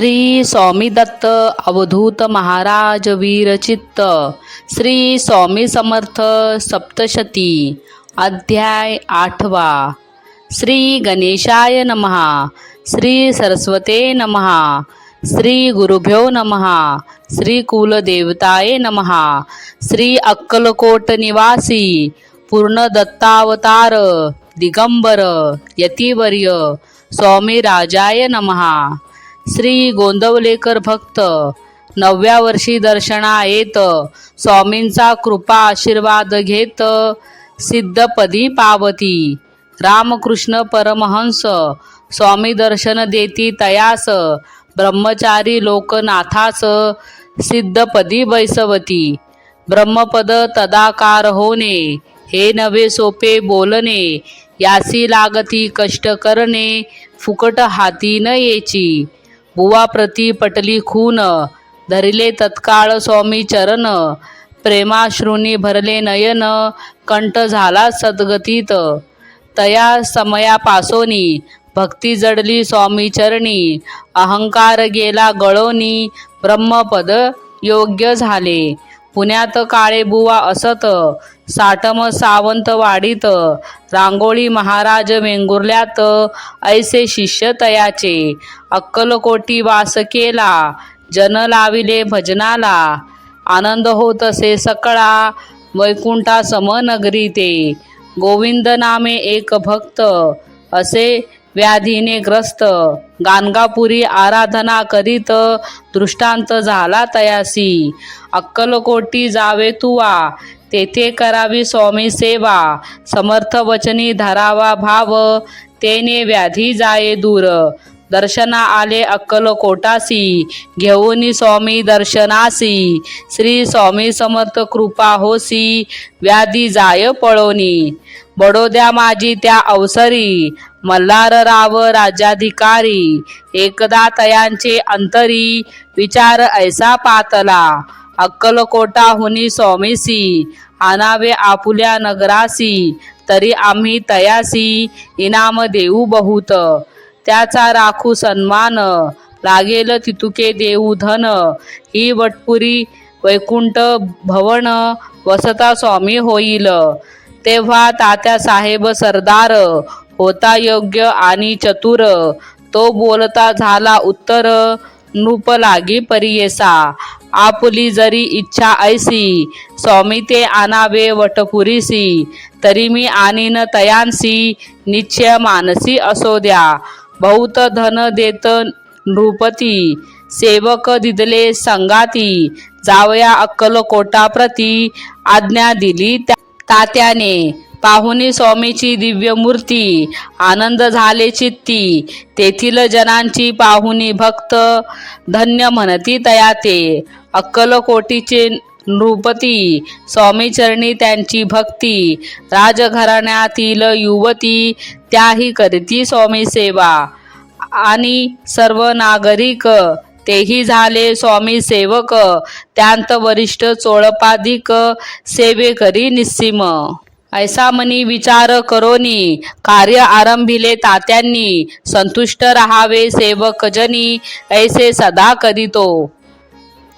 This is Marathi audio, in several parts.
श्री स्वामी दत्त अवधूत महाराज वीरचित्त श्री स्वामी समर्थ सप्तशती अध्याय आठवा. श्री गणेशाय नमहा श्री सरस्वते नमहा श्री गुरुभ्यो नमहा श्री कुलदेवताय नमहा श्री अक्कलकोट निवासी पूर्ण दत्तावतार दिगंबर यतिवर्य स्वामी राजाय नमहा श्री गोंदवलेकर भक्त नवव्या वर्षी दर्शना येत स्वामींचा कृपा आशीर्वाद घेत सिद्धपदी पावती. रामकृष्ण परमहंस स्वामी दर्शन देती तयास. ब्रह्मचारी लोकनाथास सिद्धपदी बैसवती. ब्रह्मपद तदाकार होणे हे नवे सोपे बोलणे. यासी लागती कष्ट करणे फुकट हाती न येची बुवा प्रती पटली खून धरिले तत्काळ स्वामी चरण प्रेमाश्रुनी भरले नयन कंठ झाला सद्गतीत. तया समयापासोनी भक्ती जडली स्वामी चरणी अहंकार गेला गळोनी ब्रह्मपद योग्य झाले. पुण्यात काळे बुवा असत साटम सावंत वाडीत रांगोळी महाराज वेंगुर्ल्यात ऐसे शिष्य तयाचे. अक्कलकोटी वास केला जन लाविले भजनाला. आनंद होत असे सकळा वैकुंठा समनगरी ते गोविंद नामे एक भक्त असे व्याधीने ग्रस्त. गाणगापुरी आराधना करीत दृष्टांत झाला तयासी. अक्कलकोटी जावे तुवा तेथे करावी स्वामी सेवा. समर्थ वचनी धरावा भाव. तेने व्याधी जाये दूर. दर्शना आले अक्कलकोटासी घेऊनी स्वामी दर्शनासी. श्री स्वामी समर्थ कृपा होसी. व्याधी जाय पळोनी. बडोद्या माझी त्या अवसरी. मल्हार राव राज्याधिकारी. एकदा तयांचे अंतरी. विचार ऐसा पातला. अक्कलकोटाहुनी स्वामीसी आनावे आपुल्या नगरासी तरी आम्ही तयासी इनाम देऊ बहुत. त्याचा राखू सन्मान लागेल तितुके देऊ धन. ही वटपुरी वैकुंठ भवन वसता स्वामी होईल. तेव्हा तात्या साहेब सरदार होता योग्य आणि चतुर. तो बोलता झाला उत्तर नृप लागी परियेसा. आपली जरी इच्छा ऐसी स्वामी ते आणावे वटपुरीसी तरी मी आणीन तयांसी निश्चय मानसी असो द्या. बहुत धन देत नृपती सेवक दिदले संगाती जावया अक्कलकोटाप्रती आज्ञा दिली त्या तात्याने. पाहुनी स्वामीची दिव्य मूर्ती आनंद झाले चित्ती. तेथील जनांची पाहुनी भक्त धन्य म्हणती तयाते अक्कलकोटीचे नृपती स्वामीचरणी त्यांची भक्ती. राजघराण्यातील युवती त्याही करती स्वामी सेवा. आणि सर्व नागरिक तेही झाले स्वामी सेवक. त्यांत वरिष्ठ चोळपाधिक सेवेकरी निस्सीम. ऐसा मनी विचार करोनी. कार्य आरंभिले तात्यांनी. संतुष्ट राहावे सेवकजनी. ऐसे सदा करीतो.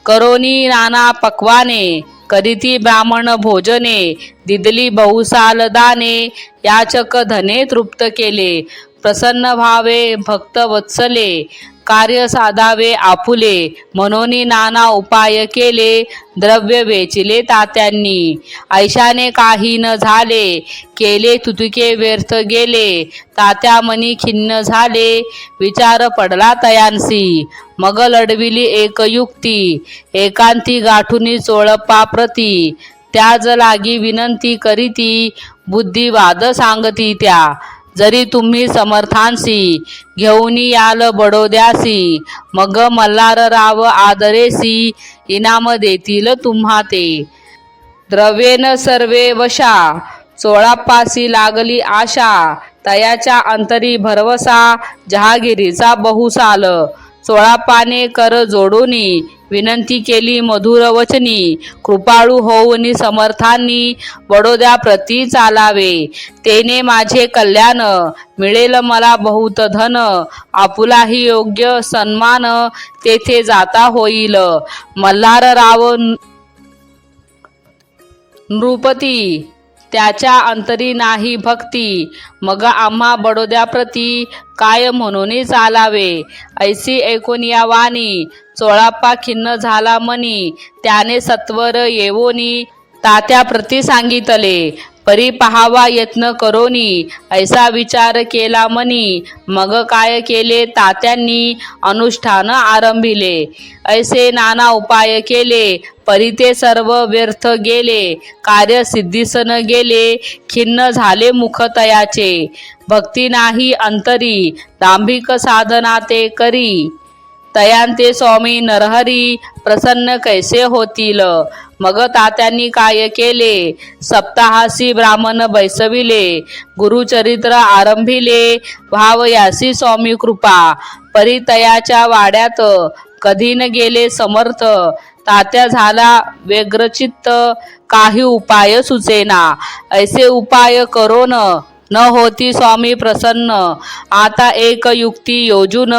करोनी नाना पक्वाने करीती ब्राह्मण भोजने दिदली बहुसाल दाने याचक धने तृप्त केले. प्रसन्न भावे भक्त वत्सले. कार्य साधावे आपुले. म्हणून नाना उपाय केले द्रव्य वेचिले तात्यांनी. ऐशाने काही न झाले केले तुतुके व्यर्थ गेले. तात्या मनी खिन्न झाले विचार पडला तयांसी. मग लढविली एक युक्ती एकांती गाठुनी चोळप्पा प्रती. त्याज लागी विनंती करीती बुद्धिवाद सांगती त्या. जरी तुम्ही समर्थांसी घेऊन याल बडोद्यासी मग मल्हारराव आदरेसी इनाम देतील तुम्हा ते. द्रव्येन सर्वे वशा चोळापासी लागली आशा तयाच्या अंतरी भरवसा जहागिरीचा बहुसाल. चोळापाने कर जोडूनी विनंती केली मधुर वचनी कृपाळू होऊनी समर्थांनी बडोद्या प्रती चालावे. तेने माझे कल्याण मिळेल मला बहुत धन आपुलाही योग्य सन्मान तेथे जाता होईल. मल्हार राव नृपती त्याच्या अंतरी नाही भक्ती. मग आम्हा बडोद्याप्रती काय म्हणून चालावे? ऐसी ऐकून या वाणी. चोळाप्पा खिन्न झाला मनी. त्याने सत्वर येवोनी तात्याप्रती सांगितले. परी पहावा यत्न करोनी. ऐसा विचार केला मनी. मग काय केले तात्यांनी? अनुष्ठान आरंभिले. ऐसे नाना उपाय केले. परी ते सर्व व्यर्थ गेले. कार्य सिद्धीसन गेले. खिन्न झाले मुख तयाचे भक्ती नाही अंतरी. दांभिक साधना ते करी. तयांते स्वामी नरहरी. प्रसन्न कैसे होतील? मग तात्यांनी काय केले? सप्ताहासी ब्राह्मण बैसविले गुरुचरित्र आरंभिले. भावयासी स्वामी कृपा. परितयाच्या वाड्यात कधी न गेले समर्थ. तात्या झाला व्यग्रचित्त. काही उपाय सुचेना. ऐसे उपाय करोन न होती स्वामी प्रसन्न. आता एक युक्ती योजून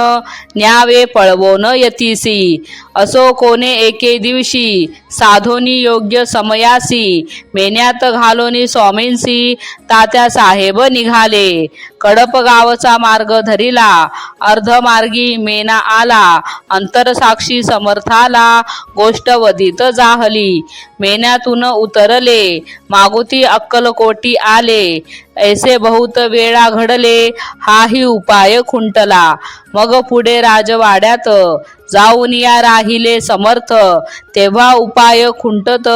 न्यावे पळवोन यतीसी. असो कोणे एके दिवशी साधोनी योग्य समयासी. मेन्यात घालोनी स्वामींसी तात्या साहेब निघाले. कडप गावचा मार्ग धरिला. अर्धमार्गी मेना आला. अंतरसाक्षी समर्थाला गोष्ट वधित जाहली. मेन्यातून उतरले. मागुती अक्कलकोटी आले. ऐसे बहुत वेळा घडले. हाही उपाय खुंटला. मग पुढे राजवाड्यात जाऊन या राहिले समर्थ. तेव्हा उपाय खुंटत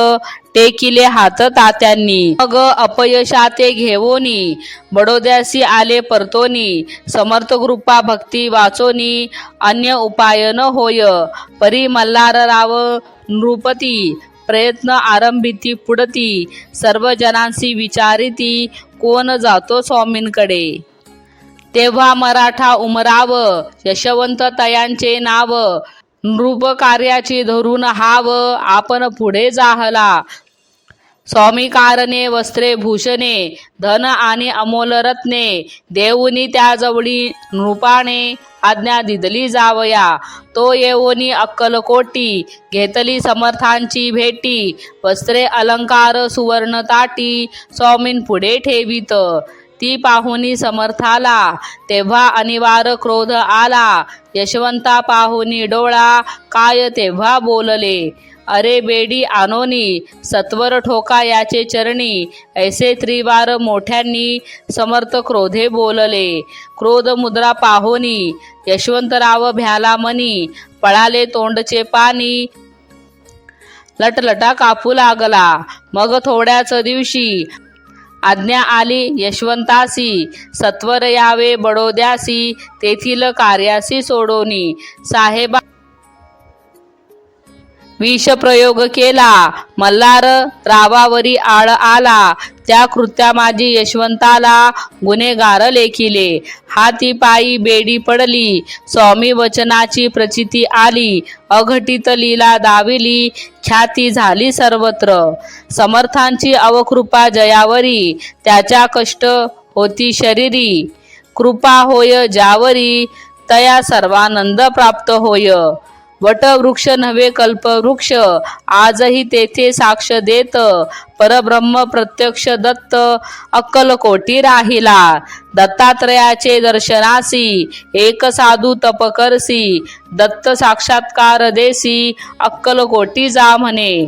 टेकिले हात तात्यांनी. मग अपयशाते घेवोनी बडोद्यासी आले परतोनी. समर्थ कृपा भक्ती वाचोनी अन्य उपाय न होय. परी मल्हारराव नृपती प्रयत्न आरंभिती पुढती. सर्व जनांशी विचारिती कोण जातो स्वामींकडे? तेव्हा मराठा उमराव यशवंत तयांचे नाव नृप कार्याची धरून हाव आपण पुढे जाहला. स्वामी कारणे वस्त्रे भूषणे धन आणि अमोल रत्ने देऊनी त्याजवळी नृपाने आज्ञा दिदली जावया. तो येऊनी अक्कलकोटी घेतली समर्थांची भेटी वस्त्रे अलंकार सुवर्ण ताटी स्वामीन पुढे ठेवीत. ती पाहुनी समर्थाला तेव्हा अनिवार्य क्रोध आला. यशवंता पाहुनी डोळा काय तेव्हा बोलले? अरे बेडी आनोनी सत्वर ठोका याचे चरणी ऐसे त्रिवार मोठ्यांनी समर्थ क्रोधे बोलले. क्रोध मुद्रा पाहोनी यशवंतराव भ्याला मनी पळाले तोंडचे पाणी. लटलटा कापू लागला. मग थोड्याच दिवशी आज्ञा आली यशवंतासी सत्वर यावे बडोद्यासी तेथील कार्यासी सोडोनी. साहेबा विषप्रयोग केला. मल्हार रावावरी आळ आला. त्या कृत्या माझी यशवंताला गुन्हेगार लेखिले. हाती पायी बेडी पडली. स्वामी वचनाची प्रचिती आली. अघटित लीला दाविली. ख्याती झाली सर्वत्र. समर्थांची अवकृपा जयावरी. त्याच्या कष्ट होती शरीरी. कृपा होय ज्यावरी. तया सर्वानंद प्राप्त होय. वटवृक्ष नव्हे कल्पवृक्ष. आजही तेथे साक्ष देत परब्रह्म प्रत्यक्ष दत्त अक्कलकोटी राहिला. दत्तात्रयाचे दर्शनासी एक साधू तपकरसी दत्त साक्षात्कार देसी अक्कलकोटी जा म्हणे.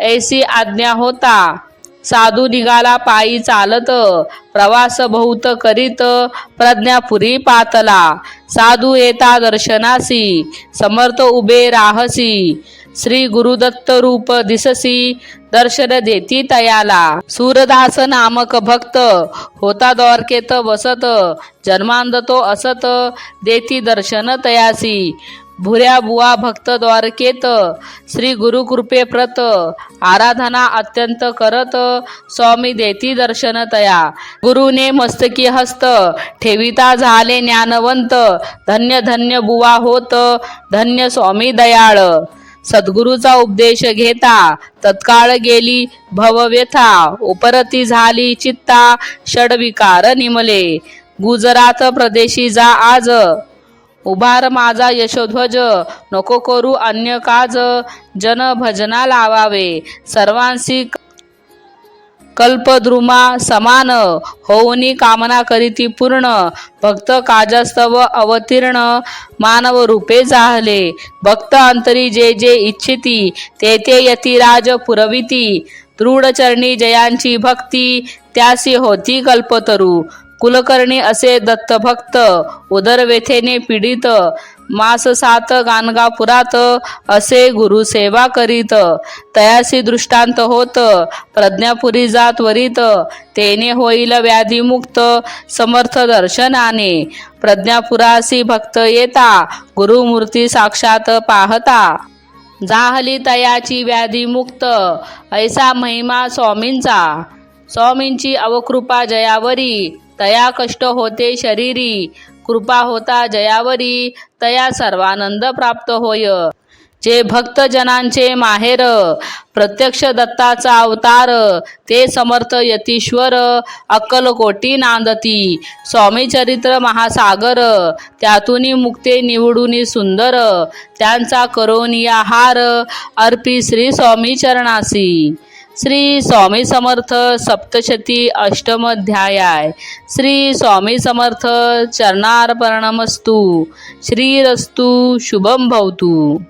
ऐसी आज्ञा होता. साधू निघाला पायी चालत. प्रवास बहुत करीत प्रज्ञापुरी पातला. साधू येता दर्शनासी समर्थ उभे राहसी. श्री गुरुदत्त रूप दिससी दर्शन देती तयाला. सूरदास नामक भक्त होता द्वारकेत बसत. जन्मांध तो असत देती दर्शन तयासी. भुऱ्या बुवा भक्त द्वारकेत श्री गुरुकृपे प्रत आराधना अत्यंत करत स्वामी देती दर्शन तया. गुरुने मस्तकी हस्त ठेविता झाले ज्ञानवंत धन्य धन्य बुवा होत धन्य स्वामी दयाळ. सद्गुरूचा उपदेश घेता तत्काळ गेली भवव्यथा उपरती झाली चित्ता षडविकार निमले. गुजरात प्रदेशी जा आज उभार माझा यशोध्वज. नको करू अन्य काज. जन भजना लावावे. सर्वांशी कल्पद्रुमा समान. होऊनी कामना करीती पूर्ण. भक्त काजस्तव अवतीर्ण. मानव रूपे जाहले. भक्त अंतरी जे जे इच्छिती ते ते यतिराज पुरविती. दृढ चरणी जयांची भक्ती त्यासी होती कल्पतरू. कुलकर्णी असे दत्तभक्त उदरवेथेने पीडित मास सात गाणगापुरात असे गुरु सेवा करीत. तयासी दृष्टांत होत प्रज्ञापुरी जात वरित. तेने होईल व्याधीमुक्त समर्थ दर्शनाने. प्रज्ञापुरासी भक्त येता गुरुमूर्ती साक्षात पाहता. जाहली तयाची व्याधी मुक्त ऐसा महिमा स्वामींचा. स्वामींची अवकृपा जयावरी तया कष्ट होते शरीरी. कृपा होता जयावरी तया सर्वानंद प्राप्त होय. जे भक्तजनांचे माहेर प्रत्यक्ष दत्ताचा अवतार ते समर्थ यतीश्वर अक्कलकोटी नांदती. स्वामी चरित्र महासागर त्यातून मुक्ते निवडून सुंदर त्यांचा करोनिया हार अर्पी श्री स्वामी चरणासी. श्री स्वामी समर्थ सप्तशती अष्टमध्यायाय. श्री स्वामी समर्थ चरणार्पणमस्तु. श्रीरस्तु शुभम भवतु.